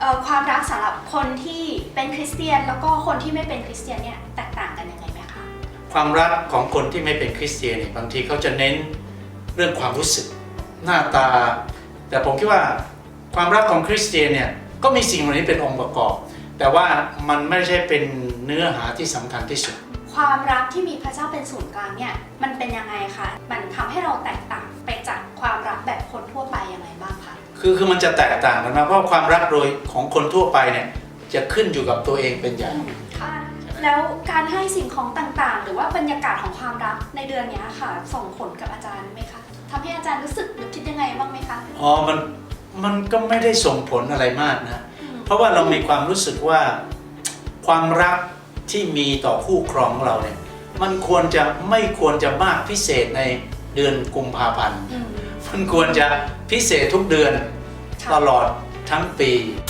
เอ่อความรักสำหรับคนที่เป็นคริสเตียน แล้วก็คนที่ไม่เป็นคริสเตียนเนี่ยแตกต่างกันยังไงไหมคะ ความรักของคนที่ไม่เป็นคริสเตียนเนี่ยบางทีเขาจะเน้นเรื่องความรู้สึกหน้าตา แต่ผมคิดว่าความรักของคริสเตียนเนี่ยก็มีสิ่งเหล่านี้เป็นองค์ประกอบ แต่ว่ามันไม่ใช่เป็นเนื้อหาที่สำคัญที่สุด ความรักที่มีพระเจ้าเป็นศูนย์กลางเนี่ยมันเป็นยังไงคะ มันทำให้เราแตกต่าง บ้างคะคือคือมันจะแตกต่างกันมากเพราะความรักโดยของคนทั่วไปเนี่ยจะขึ้นอยู่กับตัวเองเป็นใหญ่ค่ะแล้วการให้สิ่งของต่างๆ หรือว่าบรรยากาศของความรักในเดือนเนี้ยค่ะส่งผลกับอาจารย์ไหมคะทำให้อาจารย์รู้สึกหรือคิดยังไงบ้างไหมคะอ๋อมันมันก็ไม่ได้ส่งผลอะไรมากนะ เพราะว่าเรามีความรู้สึกว่าความรักที่มีต่อคู่ครองของเราเนี่ยมันควรจะไม่ควรจะมากพิเศษในเดือนกุมภาพันธ์อื มมันควรจะพิเศษทุกเดือนค่ะตลอดทั้งปีค